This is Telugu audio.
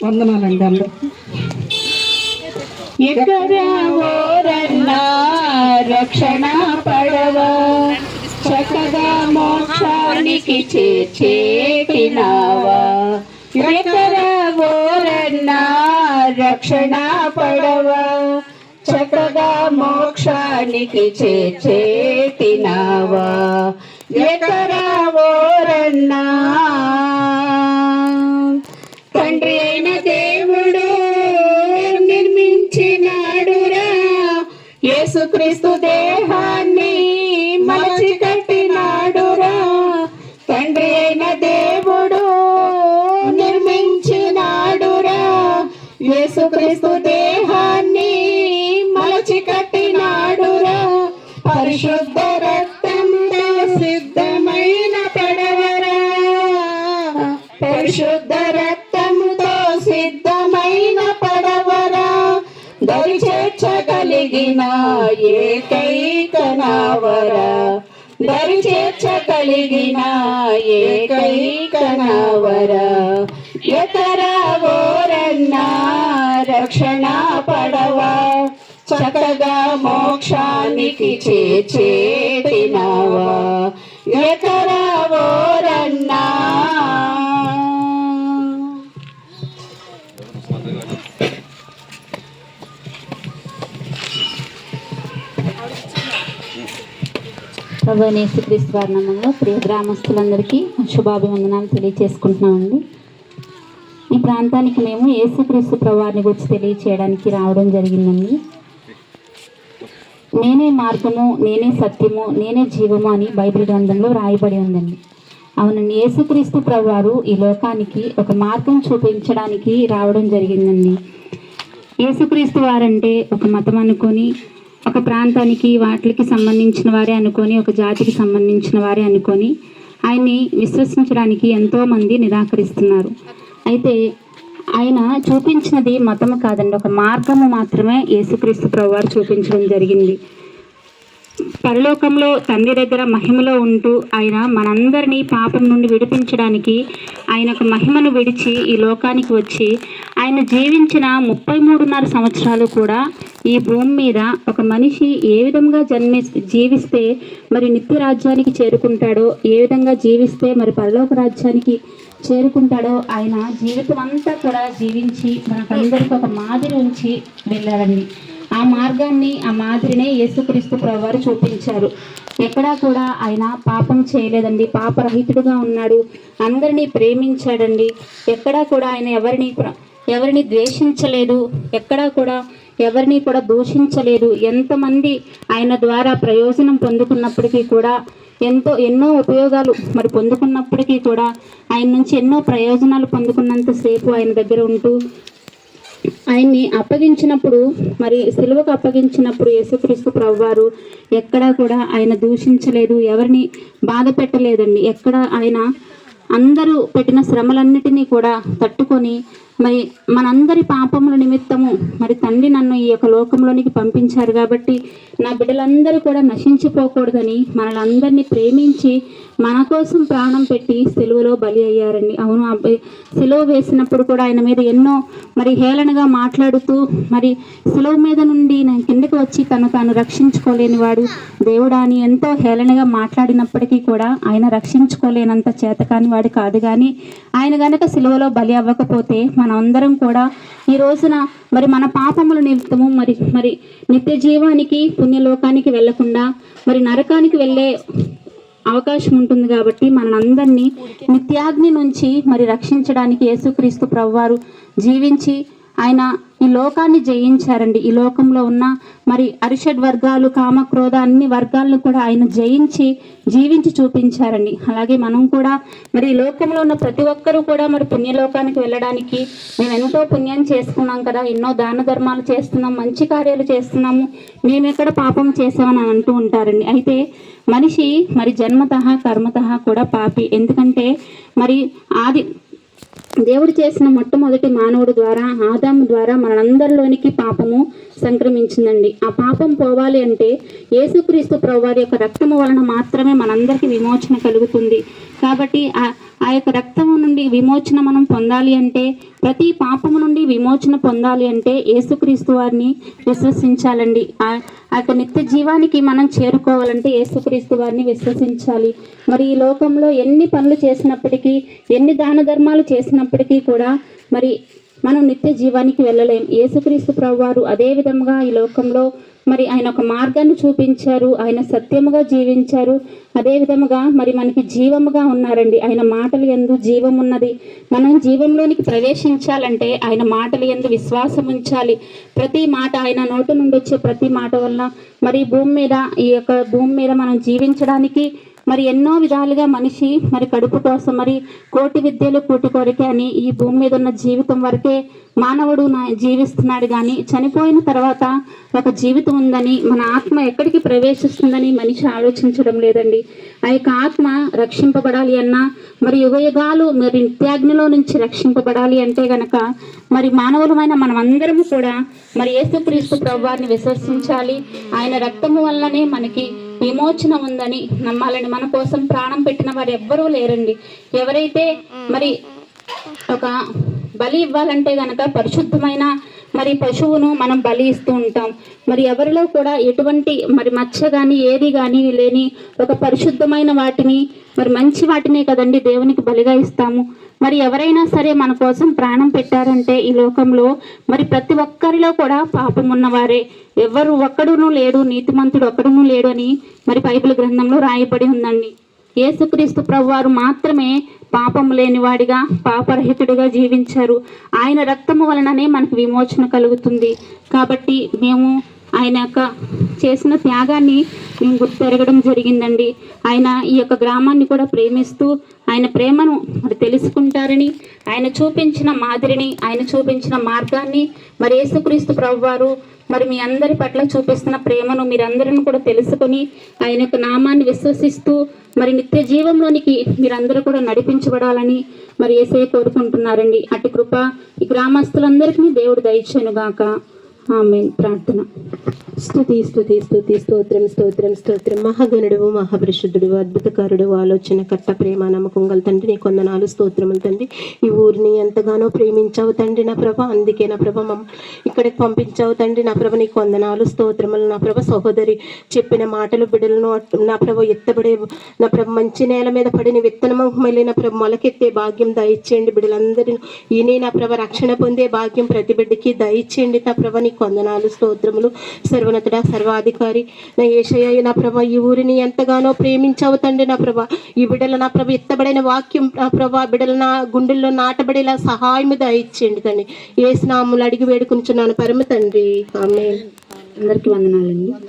వందనాలండి అందరికి రక్షణ పడవ? చక్కగా మోక్షానికి చేర్చేటినావా ఎక్కడ రక్షణ పడవ? చక్కగా మోక్షానికి చేర్చేటినావా ఎక్కడ యేసుక్రీస్తు దేహాన్ని మలచి కట్టినాడురా. తండ్రి అయిన దేవుడు నిర్మించినాడురా. యేసుక్రీస్తు దేహాన్ని మలచి కట్టి దరి చేర్చగలిగిన ఏకైక నావర దరి చేర్చగలిగిన ఏకైక నావర ఎకరా ఓరన్నా రక్షణ పడవ. చక్కగా మోక్షానికి చేచేటినావా. ఎకరా ఓరన్నా ప్రభు వారి ప్రియ గ్రామస్తులందరికీ శుభాభివందనాలు తెలియచేసుకుంటున్నామండి. ఈ ప్రాంతానికి మేము యేసుక్రీస్తు ప్రభువారిని గురించి తెలియచేయడానికి రావడం జరిగిందండి. నేనే మార్గము నేనే సత్యము నేనే జీవము అని బైబిల్ గ్రంథంలో రాయబడి ఉందండి. అవునండి యేసుక్రీస్తు ప్రభువారు ఈ లోకానికి ఒక మార్గం చూపించడానికి రావడం జరిగిందండి. యేసుక్రీస్తు వారంటే ఒక మతం అనుకొని ఒక ప్రాంతానికి వాటికి సంబంధించిన వారే అనుకొని ఒక జాతికి సంబంధించిన వారే అనుకొని ఆయన్ని విశ్వసించడానికి ఎంతో మంది నిరాకరిస్తున్నారు. అయితే ఆయన చూపించినది మతము కాదండి. ఒక మార్గము మాత్రమే యేసుక్రీస్తు ప్రభువారు చూపించడం జరిగింది. పరలోకంలో తండ్రి దగ్గర మహిమలో ఉంటూ ఆయన మనందరినీ పాపం నుండి విడిపించడానికి ఆయన ఒక మహిమను విడిచి ఈ లోకానికి వచ్చి ఆయన జీవించిన ముప్పై మూడున్నర సంవత్సరాలు కూడా ఈ భూమి మీద ఒక మనిషి ఏ విధంగా జన్మి జీవిస్తే మరి నిత్య రాజ్యానికి చేరుకుంటాడో ఏ విధంగా జీవిస్తే మరి పరలోక రాజ్యానికి చేరుకుంటాడో ఆయన జీవితం అంతా కూడా జీవించి మనకందరికీ ఒక మాదిరి ఉంచి వెళ్ళారండి ఆ మార్గాన్ని ఆ మాదిరినే యేసుక్రీస్తు ప్రభువారు చూపించారు. ఎక్కడా కూడా ఆయన పాపం చేయలేదండి. పాపరహితుడుగా ఉన్నాడు. అందరినీ ప్రేమించాడండి. ఎక్కడా కూడా ఆయన ఎవరిని ఎవరిని ద్వేషించలేదు. ఎక్కడా కూడా ఎవరిని కూడా దూషించలేదు. ఎంతమంది ఆయన ద్వారా ప్రయోజనం పొందుకున్నప్పటికీ కూడా ఎంతో ఎన్నో ఉపయోగాలు మరి పొందుకున్నప్పటికీ కూడా ఆయన నుంచి ఎన్నో ప్రయోజనాలు పొందుకున్నంతసేపు ఆయన దగ్గర ఉంటూ ఆయన్ని అప్పగించినప్పుడు మరి సిలువకు అప్పగించినప్పుడు యేసుక్రీస్తు ప్రభువారు ఎక్కడా కూడా ఆయన దూషించలేదు ఎవరిని బాధ పెట్టలేదండి. ఎక్కడ ఆయన అందరూ పెట్టిన శ్రమలన్నిటినీ కూడా తట్టుకొని మరి మనందరి పాపముల నిమిత్తము మరి తండ్రి నన్ను ఈ యొక్క లోకంలోనికి పంపించారు కాబట్టి నా బిడ్డలందరూ కూడా నశించిపోకూడదని మనలందరినీ ప్రేమించి మన కోసం ప్రాణం పెట్టి సెలువులో బలి అయ్యారండి. అవును సెలవు వేసినప్పుడు కూడా ఆయన మీద ఎన్నో మరి హేళనగా మాట్లాడుతూ మరి సెలవు మీద నుండి నేను కిందకి వచ్చి తను తాను రక్షించుకోలేని వాడు దేవుడా అని ఎంతో హేళనగా మాట్లాడినప్పటికీ కూడా ఆయన రక్షించుకోలేనంత చేతకాని వాడు కాదు కానీ ఆయన గనక సిలువలో బలి అవ్వకపోతే మనందరం కూడా ఈ రోజున మరి మన పాపముల నిమిత్తము మరి మరి నిత్య జీవానికి పుణ్యలోకానికి వెళ్ళకుండా మరి నరకానికి వెళ్ళే అవకాశం ఉంటుంది కాబట్టి మనందరినీ నిత్యాగ్ని నుంచి మరి రక్షించడానికి యేసుక్రీస్తు ప్రభువారు జీవించి ఆయన ఈ లోకాన్ని జయించారండి. ఈ లోకంలో ఉన్న మరి అరిషడ్ వర్గాలు కామ క్రోధ అన్ని వర్గాలను కూడా ఆయన జయించి జీవించి చూపించారండి. అలాగే మనం కూడా మరి ఈ లోకంలో ఉన్న ప్రతి ఒక్కరూ కూడా మరి పుణ్యలోకానికి వెళ్ళడానికి మేము ఎంతో పుణ్యం చేసుకున్నాం కదా. ఎన్నో దాన ధర్మాలు చేస్తున్నాం మంచి కార్యాలు చేస్తున్నాము. మేము ఎక్కడ పాపం చేసామని అంటూ ఉంటారండి. అయితే మనిషి మరి జన్మతః కర్మతః కూడా పాపి. ఎందుకంటే మరి ఆది దేవుడు చేసిన మొట్టమొదటి మానవుడు ద్వారా ఆదాము ద్వారా మనందరిలోనికి పాపము సంక్రమించిందండి. ఆ పాపం పోవాలి అంటే యేసుక్రీస్తు ప్రభువారి యొక్క రక్తము వలన మాత్రమే మనందరికీ విమోచన కలుగుతుంది. కాబట్టి ఆ యొక్క రక్తము నుండి విమోచన మనం పొందాలి అంటే ప్రతి పాపము నుండి విమోచన పొందాలి అంటే యేసుక్రీస్తు వారిని విశ్వసించాలండి. ఆ ఆ యొక్క నిత్య జీవానికి మనం చేరుకోవాలంటే యేసుక్రీస్తు వారిని విశ్వసించాలి. మరి ఈ లోకంలో ఎన్ని పనులు చేసినప్పటికీ ఎన్ని దాన ధర్మాలు చేసినప్పటికీ కూడా మరి మనం నిత్య జీవానికి వెళ్ళలేం. యేసుక్రీస్తు ప్రభువారు అదే విధంగా ఈ లోకంలో మరి ఆయన ఒక మార్గాన్ని చూపించారు. ఆయన సత్యముగా జీవించారు. అదే విధముగా మరి మనకి జీవముగా ఉన్నారండి. ఆయన మాటలు ఎందు జీవం ఉన్నది మనం జీవంలోనికి ప్రవేశించాలంటే ఆయన మాటలు ఎందు విశ్వాసం ఉంచాలి. ప్రతి మాట ఆయన నోటి నుండి వచ్చే ప్రతి మాట వలన మరి భూమి మీద ఈ యొక్క భూమి మీద మనం జీవించడానికి మరి ఎన్నో విధాలుగా మనిషి మరి కడుపు కోసం మరి కోటి విద్యలు కూటి కొరకే అని ఈ భూమి మీద ఉన్న జీవితం వరకే మానవుడు జీవిస్తున్నాడు కానీ చనిపోయిన తర్వాత ఒక జీవితం ఉందని మన ఆత్మ ఎక్కడికి ప్రవేశిస్తుందని మనిషి ఆలోచించడం లేదండి. ఆ యొక్క ఆత్మ రక్షింపబడాలి అన్నా మరి యుగ యుగాలు మరి నిత్యాగ్నిలో నుంచి రక్షింపబడాలి అంటే గనక మరి మానవులమైన మనమందరము కూడా మరి యేసుక్రీస్తు ప్రభువారిని విశ్వసించాలి. ఆయన రక్తము వల్లనే మనకి విమోచన ఉందని నమ్మాలండి. మన కోసం ప్రాణం పెట్టిన వారు ఎవ్వరూ లేరండి. ఎవరైతే మరి ఒక బలి ఇవ్వాలంటే గనక పరిశుద్ధమైన మరి పశువును మనం బలి ఇస్తూ ఉంటాం. మరి ఎవరిలో కూడా ఎటువంటి మరి మచ్చ కానీ ఏది కానీ లేని ఒక పరిశుద్ధమైన వాటిని మరి మంచి వాటినే కదండి దేవునికి బలిగా ఇస్తాము. మరి ఎవరైనా సరే మన కోసం ప్రాణం పెట్టారంటే ఈ లోకంలో మరి ప్రతి ఒక్కరిలో కూడా పాపం ఉన్నవారే. ఎవరు ఒక్కడును లేడు నీతిమంతుడు ఒక్కడును లేడు అని మరి బైబిల్ గ్రంథంలో రాయబడి ఉందండి. యేసుక్రీస్తు ప్రభువారు మాత్రమే పాపం లేనివాడిగా పాపరహితుడిగా జీవించారు. ఆయన రక్తము వలననే మనకు విమోచన కలుగుతుంది. కాబట్టి మేము ఆయన యొక్క చేసిన త్యాగాన్ని మేము గుర్తెరగడం జరిగిందండి. ఆయన ఈ యొక్క గ్రామాన్ని కూడా ప్రేమిస్తూ ఆయన ప్రేమను మరి తెలుసుకుంటారని ఆయన చూపించిన మాదిరిని ఆయన చూపించిన మార్గాన్ని మరి యేసుక్రీస్తు ప్రభువారు మరి మీ అందరి పట్ల చూపిస్తున్న ప్రేమను మీరందరిని కూడా తెలుసుకొని ఆయన యొక్క నామాన్ని విశ్వసిస్తూ మరి నిత్య జీవంలోనికి మీరందరూ కూడా నడిపించబడాలని మరి ఏసే కోరుకుంటున్నారండి. అటు కృప ఈ గ్రామస్తులందరికీ దేవుడు దయచేనుగాక ఆమె ప్రార్థన. స్థుతి స్థుతి స్థుతి స్తోత్రం స్తోత్రం స్తోత్రం. మహాగణుడు మహాపరిశుద్ధుడు అద్భుతకారుడు ఆలోచన కట్ట ప్రేమ నమ్మకం గల తండ్రి నీ కొందనాలు స్తోత్రములు తండ్రి. ఈ ఊరిని ఎంతగానో ప్రేమించావు తండ్రి నా ప్రభ. అందుకే నా ప్రభ మమ్మ ఇక్కడికి పంపించావు తండ్రి. నా ప్రభ నీ కొందనాలు స్తోత్రములు నా ప్రభ. సహోదరి చెప్పిన మాటలు బిడ్డలను నా ప్రభ ఎత్తబడే నా ప్రభ మంచి నేల మీద పడిన విత్తనము మళ్ళీ నా ప్రభ మొలకెత్తే భాగ్యం దయచేయండి బిడలందరినీ. ఈయన నా ప్రభ రక్షణ పొందే భాగ్యం ప్రతి బిడ్డకి దయచేయండి నా ప్రభ. నీ కొందనాలు స్తోత్రములు. సర్వనతుడ సర్వాధికారి. నా ఏషయ్య నా ప్రభ ఈ ఊరిని ఎంతగానో ప్రేమించావు తండ్రి నా ప్రభ. ఈ బిడ్డల నా ప్రభ ఎత్తబడిన వాక్యం నా ప్రభ బిడ్డల నా గుండెల్లో నాటబడేలా సహాయము దయచేయండి తండ్రి. ఏ స్నాములు అడిగి వేడుకుంటున్నాను పరమ తండ్రి. ఆమె అందరికీ వందనాలండి.